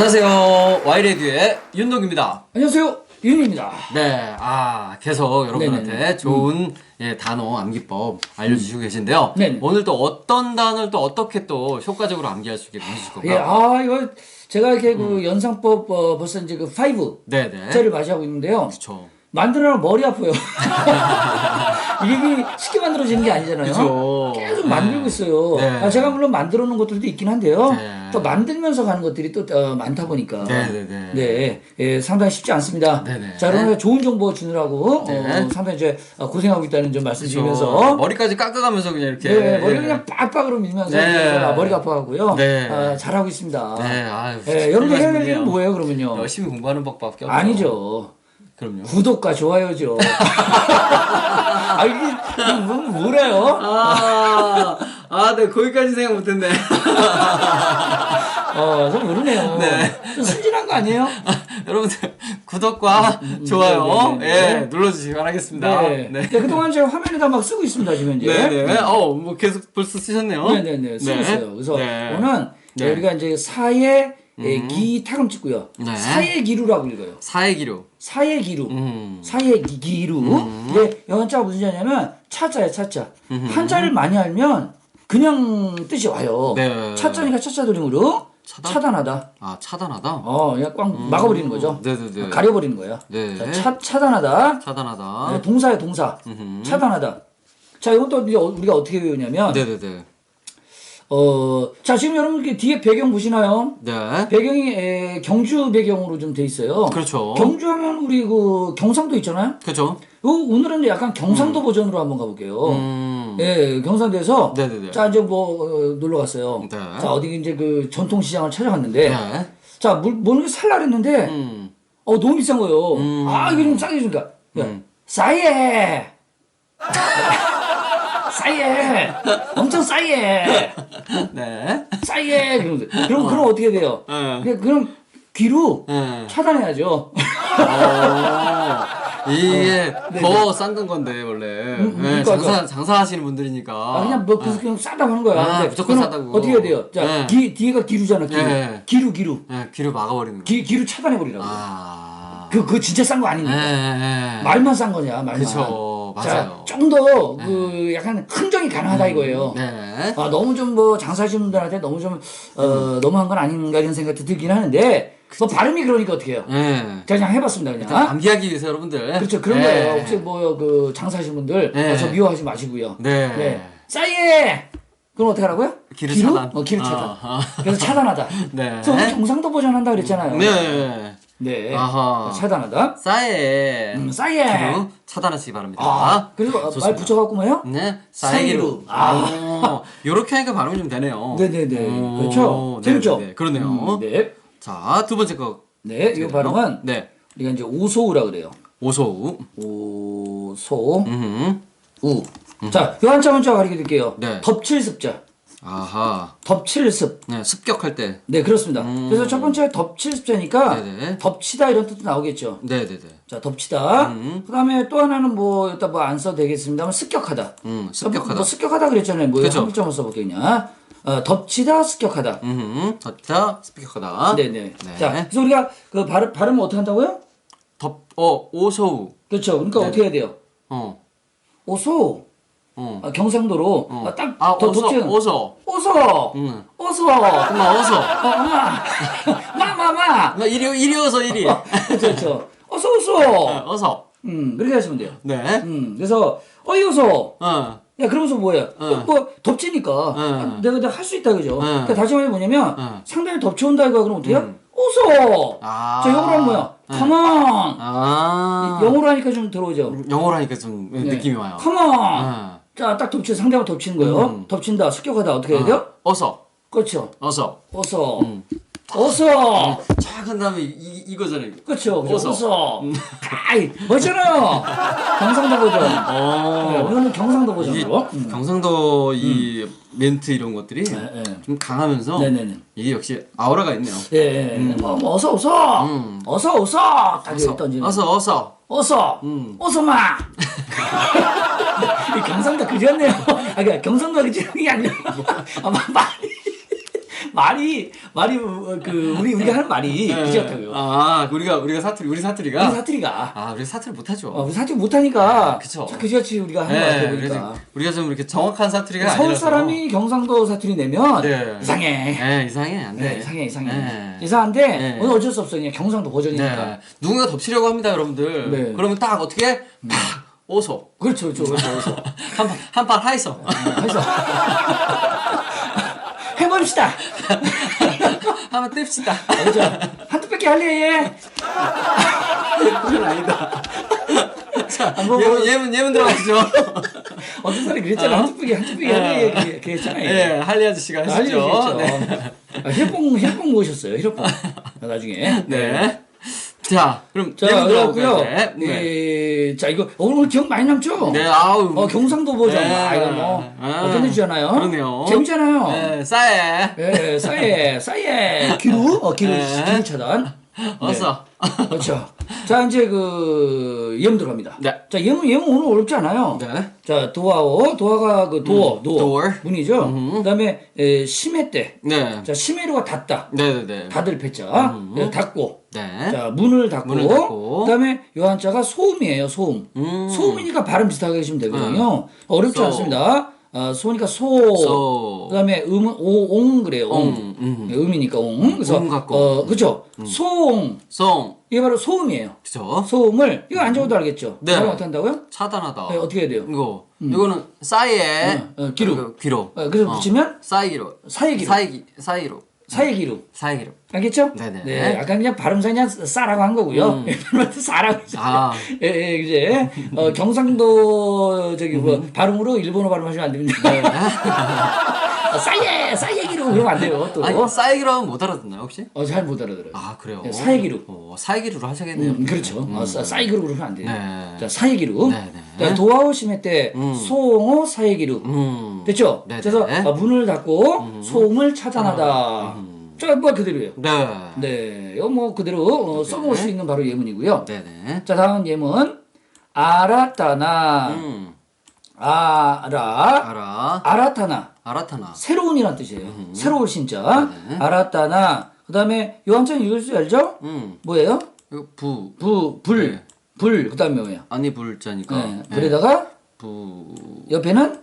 안녕하세요. 와이레디오의 윤동입니다. 안녕하세요. 윤입니다. 네, 아, 계속 여러분한테 네네네. 좋은 예, 단어 암기법 알려주시고 계신데요. 네네. 오늘 또 어떤 단어를 또 어떻게 또 효과적으로 암기할 수 있게 해주실 예, 건가요? 아, 이거 제가 이렇게 그 연상법 어, 벌써 이제 그5 네네. 짜를 맞이하고 있는데요. 그렇죠. 만들어면 머리 아파요. 이게 쉽게 만들어지는 게 아니잖아요. 그쵸. 계속 네. 만들고 있어요. 네. 아, 제가 물론 만들어 놓은 것들도 있긴 한데요. 네. 또 만들면서 가는 것들이 또 어, 많다 보니까. 네 네네. 네, 예, 상당히 쉽지 않습니다. 네 네. 자, 그러면 좋은 정보 주느라고 네. 어, 상당히 이제 어, 고생하고 있다는 점. 말씀드리면서 머리까지 깎아가면서 그냥 이렇게. 네, 머리를 그냥 빡빡으로 밀면서 네. 아, 머리가 아파가고요. 네. 아, 잘하고 있습니다. 네, 아유. 예, 여러분들 해야 될 일은 뭐예요, 그러면요? 열심히 공부하는 법밖에 없죠. 아니죠. 그럼요. 구독과 좋아요죠. 아, 이게, 이게 뭐, 뭐래요? 아, 아, 네, 거기까지 생각 못했네. 어, 좀 모르네요. 네. 좀 순진한 거 아니에요? 여러분들 구독과 좋아요 네, 네, 네. 예 눌러주시기 바라겠습니다. 네. 네, 그동안 제가 화면에다 막 쓰고 있습니다, 지금 이제. 네 네. 어, 뭐 계속 벌써 쓰셨네요. 네네네. 쓰고 네. 있어요. 그래서 네. 오늘 네. 우리가 이제 사의 예, 기 타금 찍고요. 네. 사의 기루라고 읽어요. 사의 기로. 사의 기루. 음. 사의 기- 기루. 이게 영어자가 무슨 자냐면 차자예요, 차자. 한자를 많이 알면 그냥 뜻이 와요. 네. 차자니까 차자 돌림으로 차단? 차단하다. 아, 차단하다. 어, 그냥 꽝 막아버리는 거죠. 네네네. 가려버리는 거예요. 네. 자, 차, 차단하다. 차단하다. 네, 동사예요, 동사. 음흠. 차단하다. 자, 이것도 우리가 어떻게 외우냐면, 네네네. 어, 자, 지금 여러분 이렇게 뒤에 배경 보시나요? 네. 배경이 에, 경주 배경으로 좀 돼 있어요. 그렇죠. 경주 하면 우리 그 경상도 있잖아요. 그렇죠. 요 오늘은 약간 경상도 버전으로 한번 가볼게요. 음. 예, 경상도에서 네네네. 자 이제 뭐 어, 놀러 갔어요. 네. 자 어디 이제 그 전통 시장을 찾아갔는데 네. 자 물, 먹는 게 살날했는데 음. 어 너무 비싼 거예요. 음. 아 이게 좀 싸게 주니까 야, 음. 싸예. 싸예. 엄청 싸예. 네. 싸예. 그러면서 그럼 그럼 어떻게 돼요? 네. 그냥 그럼 귀로 네. 차단해야죠. 어, 이게 더 싼 건데 원래 음, 네, 그러니까, 장사 장사하시는 분들이니까 아, 그냥 뭐 그래서 그냥 싸다고 하는 거야. 아, 근데 무조건 그럼 싸다고. 어떻게 해야 돼요? 자, 네. 뒤 뒤에가 기루잖아. 기루. 네. 기루 기루. 네, 귀를 막아버리는 거. 기, 기루 차단해 버리라고. 아. 그, 그거 진짜 싼거 네, 아니니까. 네. 말만 싼 거냐, 말만. 그쵸, 맞아요. 자, 좀 더, 그, 약간 흥정이 가능하다 이거예요. 네. 아, 너무 좀 뭐, 장사하시는 분들한테 너무 좀, 어, 너무한 건 아닌가 이런 생각도 들긴 하는데, 뭐, 발음이 그러니까 어떻게 해요? 네. 제가 그냥 해봤습니다, 그냥. 일단 암기하기 위해서 여러분들. 그렇죠. 그런 네. 거예요. 혹시 뭐, 그, 장사하시는 분들, 네. 어, 저 미워하지 마시고요. 네. 네. 싸예! 그럼 어떻게 하라고요? 기루? 차단. 어, 기루 차단. 아, 아. 그래서 차단하다. 네. 그래서 오늘 경상도 버전 한다 그랬잖아요. 네. 네. 아하. 차단하다. 싸에. 음. 기루 차단하시기 바랍니다. 아, 그리고 어, 말 좋습니다. 붙여갖고 뭐요? 네. 사이기로. 아. 아, 요렇게 하니까 발음이 좀 되네요. 네네네. 오, 그렇죠. 네, 재밌죠? 네, 네. 그러네요. 음, 네. 자, 두 번째 거. 네, 이 발음은 네. 우리가 이제 오소우라 그래요. 오소우. 오소 음. 우. 자, 요 한자 한자 가르쳐 드릴게요. 네. 덮칠습자. 아하. 덮칠 습. 네, 습격할 때. 네, 그렇습니다. 그래서 첫 번째 덮칠 습자니까 음. 네네. 덮치다 이런 뜻도 나오겠죠. 네, 네, 네. 자, 덮치다. 음. 그다음에 또 하나는 뭐 여기다 뭐안 써도 되겠습니다만 습격하다. 음, 뭐, 습격하다. 뭐 습격하다 그랬잖아요. 뭐 그쵸. 한 글자만 써볼게요 그냥. 어, 덮치다, 습격하다. 음. 덮다 습격하다. 네네. 네. 자, 그래서 우리가 그 발음 발음을 어떻게 한다고요? 덮 어, 오소우. 그렇죠. 그러니까 네. 어떻게 해야 돼요? 어. 오소. 어. 아, 경상도로 어. 아, 딱 아, 더 어서 덮치는 어서. 오소. 응. 오소. 엄마 어서. 어, 엄마. 마마마. 엄마 이리 이리 어서 이리. 그렇죠. 어서 오소. 어, 어서. 음, 그렇게 하시면 돼요. 네. 음, 그래서 어이 오소. 어. 야, 그러면서 뭐예요? 어. 뭐 덮치니까 어. 아, 내가 내가 할 수 있다 그죠? 그러니까 다시 말해 뭐냐면 어. 상당히 덮쳐온다 이거 어떻게 해요? 음. 오소. 아. 자, 영어로 하면 뭐야? 네. Come on. 아. 영어로 하니까 좀 들어오죠. 영어로 하니까 좀 느낌이 와요. Come on. 아. 자, 딱 덮치 상대방 덮치는 거예요. 음. 덮친다, 습격하다 어떻게 해야 돼요? 어서. 그렇죠. 어서. 어서. 음. 어서. 착한 다음에 이, 이 이거잖아요. 그렇죠. 그렇죠. 어서. 어서. 아이, 멋잖아요. 경상도 버전. 네, 어. 오늘은 경상도 이게 버전으로. 음. 경상도 이 멘트 이런 것들이 네. 좀 강하면서 네네네. 이게 역시 아우라가 있네요. 예, 예. 어, 뭐 어서 어서. 음. 어서 어서. 딱 어서 던지는. 어서 어서. 어서. 음. 어서 마. 이 경상도 그지였네요. 아, 그러니까 경상도가 그지는 게 아니라 아, 마- 말이 말이 말이 어, 그 우리 우리가 하는 말이 그지 같아요. 아, 우리가 우리가 사투리 우리 우리 사투리가 사투리가 아, 우리 사투리 못 하죠. 어, 우리 사투리 못하니까 그쵸. 그지같이 우리가 하는 거 네, 그래서 보니까. 우리가 좀 이렇게 정확한 사투리가 서울 아니라서 사람이 경상도 사투리 내면 네. 이상해. 네, 이상해. 안 돼. 네, 이상해 이상해. 네. 이상한데 네. 오늘 어쩔 수 없어 그냥 경상도 버전이니까. 네. 누군가 덮치려고 합니다, 여러분들. 네. 그러면 딱 어떻게 팍 오소. 그렇죠 그렇죠 그렇죠. 그래서 한판 한판 하이소. 해서 해 봅시다. 한번 뗍시다. 그렇죠. 한두 뺏기 할래 얘. 그건 아니다. 자, 한번 예문 예문 예문 들어가시죠. 어떤 사람이 그랬잖아. 한두 뺏기 한두 뺏기 할래 얘 그- 그랬잖아요. 예, 할리 아저씨가 하시죠. 알려주셨죠. 네. 아, 힐뽕 힐뽕 모셨어요. 힐뽕 나중에. 네. 자, 그럼 자. 들어가고요. 네. 예, 자 이거 오늘 기억 많이 남죠? 네, 아우. 어 경상도 버전. 네. 아 이거 뭐 아, 어땠는지잖아요. 그러네요. 재밌잖아요. 네, 싸해. 예, 싸예, 싸예, 기루, 어, 기루, 네. 기루 차단. 어서. 그렇죠. 자, 이제 그, 예문 들어갑니다. 네. 자, 예문, 예문 오늘 어렵지 않아요. 네. 자, 도화오, 도화가 그 도어, 음, 도어. door. 문이죠. 그 다음에, 에, 심해 때. 네. 자, 심해로가 닫다. 네, 네, 네. 닫을 패자. 예, 닫고. 네. 자, 문을 닫고. 문을 닫고. 그 다음에 요 한자가 소음이에요, 소음. 음. 소음이니까 발음 비슷하게 하시면 되거든요. 어렵지 소. 않습니다. 아, 소니까 소. 소. 그다음에 음은 오, 옹 그래요. 옹. 옹, 음. 네, 음이니까 옹. 그래서 옹 같고. 어, 그죠? 소옹. 송. 이게 바로 소음이에요. 그죠? 소음을 이거 안 적어도 알겠죠? 네. 잘 못한다고요? 차단하다. 네, 어떻게 해야 돼요? 이거 이거는 싸이에 어, 어, 기루. 그, 기로. 어, 그래서 붙이면 싸이기로. 사이기로. 사이기 사이기로. 사이의 기루. 사이기로. 알겠죠? 네네. 네, 아까 그냥 발음상 그냥 싸라고 한 거고요. 일본말 싸라고. 아. 예, 예, 이제 어, 경상도 저기 뭐 발음으로 일본어 발음하시면 안 됩니다. 네. 아, 싸예, 싸예 기루 그러면 안 돼요. 또. 아니 싸이기로 하면 못 알아듣나요 혹시? 어, 잘 못 알아들어요. 아 그래요. 네, 사이기로. 어, 사이기로로 하셔야겠네요. 음, 그렇죠. 어, 싸- 싸이기로 그러면 안 돼요. 네. 자, 사이기루. 네, 네. 자, 도하오 심해 때 소옹호 사이기루. 음. 됐죠? 네, 그래서 네. 아, 문을 닫고 소음을 차단하다. 자, 뭐 그대로예요. 네. 네, 이거 뭐 그대로 어, 써먹을 수 있는 바로 예문이고요. 네네. 자, 다음 예문. 알았다나, 음. 알아, 알아. 알았다나. 알아타나. 새로운이란 뜻이에요. 새로울 신자. 네. 알았다나. 그 다음에 요 한자는 읽을 수 알죠? 음. 뭐예요? 이거 부. 부, 불, 네. 불. 그 다음에 뭐예요? 아니 불자니까. 네. 네. 불에다가 부. 옆에는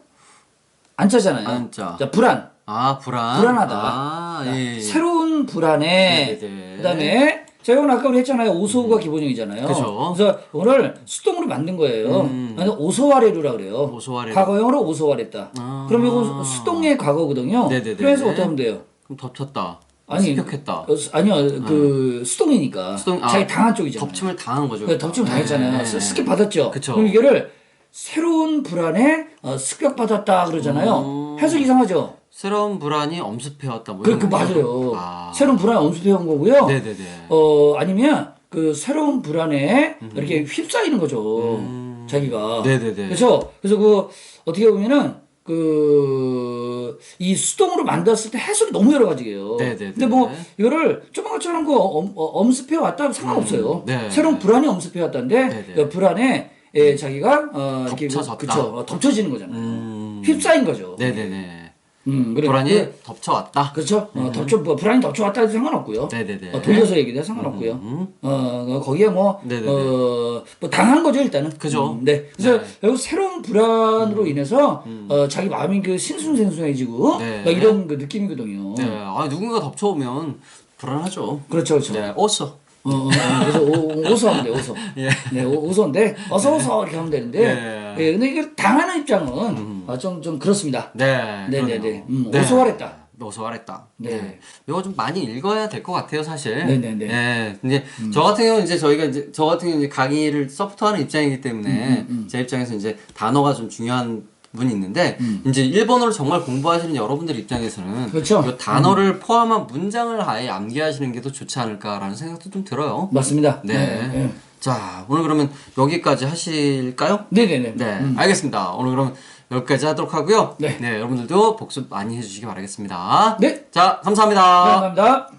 안자잖아요. 안자. 자, 불안. 아 불안. 불안하다. 아 자, 예. 새로운 불안에 네네. 그다음에 제가 아까 우리 했잖아요. 오소우가 기본형이잖아요. 그죠. 그래서 오늘 수동으로 만든 거예요. 음. 오소와레루라 그래요. 오소와레루. 과거형으로 오소와랬다. 아. 그럼 이거 수동의 과거거든요. 네네네. 그래서 어떻게 하면 돼요? 그럼 덮쳤다. 아니, 습격했다. 어, 아니요, 그 수동이니까 수동- 아, 자기 당한 쪽이잖아요. 덮침을 당한 거죠. 그 덮침 당했잖아요. 네. 스- 습격 받았죠. 그쵸. 그럼 이거를 새로운 불안에 어, 습격 받았다 그러잖아요. 음. 해석 이상하죠. 새로운 불안이 엄습해왔다. 뭐 그, 이런 그 거죠? 맞아요. 아. 새로운 불안에 엄습해온 거고요. 네네네. 어 아니면 그 새로운 불안에 이렇게 휩싸이는 거죠. 자기가. 음. 네네네. 그렇죠. 그래서 그 어떻게 보면은 그 이 수동으로 만들었을 때 해석이 너무 여러 가지예요. 네네네. 근데 뭐 이거를 조만간처럼 그 엄, 어, 엄습해 왔다 상관없어요. 음, 네. 새로운 불안이 엄습해 왔다는데. 그 불안에 예, 자기가 어 이렇게 덮쳐졌다. 그쵸 어, 덮쳐지는 거잖아요. 음. 휩싸인 거죠. 네네네. 음, 그래. 불안이 그- 덮쳐왔다. 그렇죠. 어, 덮쳐 뭐 불안이 덮쳐왔다 해도 상관없고요. 네네네. 어, 돌려서 얘기해 상관없고요. 음. 어, 어, 거기에 뭐, 네네네. 어, 뭐 당한 거죠 일단은. 그죠. 음, 네. 그래서 네. 새로운 불안으로 인해서 어, 자기 마음이 그 신순생숭해지고 네. 막 이런 그 느낌이거든요. 네. 아 누군가 덮쳐오면 불안하죠. 그렇죠, 그렇죠. 네. 어서. 어, 어, 어, 그래서 오, 오서 하면 돼, 오서. 예. 네, 오, 오서인데 어서 오서 이렇게 하면 되는데, 예. 예, 근데 이게 당하는 입장은 아, 좀, 좀 그렇습니다. 네. 네, 그러네요. 네, 네. 음, 오소하랬다. 오소하랬다. 네. 네. 이거 좀 많이 읽어야 될 것 같아요, 사실. 네네네. 음. 네. 이제 저 같은 경우는 이제 저희가 이제 저 같은 경우는 강의를 서포트하는 입장이기 때문에 음, 제 입장에서 이제 단어가 좀 중요한 분이 있는데 음. 이제 일본어를 정말 공부하시는 여러분들 입장에서는 그렇죠. 이 단어를 포함한 문장을 아예 암기하시는 게 더 좋지 않을까라는 생각도 좀 들어요. 맞습니다. 네. 네, 자, 오늘 그러면 여기까지 하실까요? 네, 네, 네. 네, 알겠습니다. 오늘 그럼 여기까지 하도록 하고요. 네. 여러분들도 복습 많이 해주시기 바라겠습니다. 네. 자, 감사합니다. 감사합니다.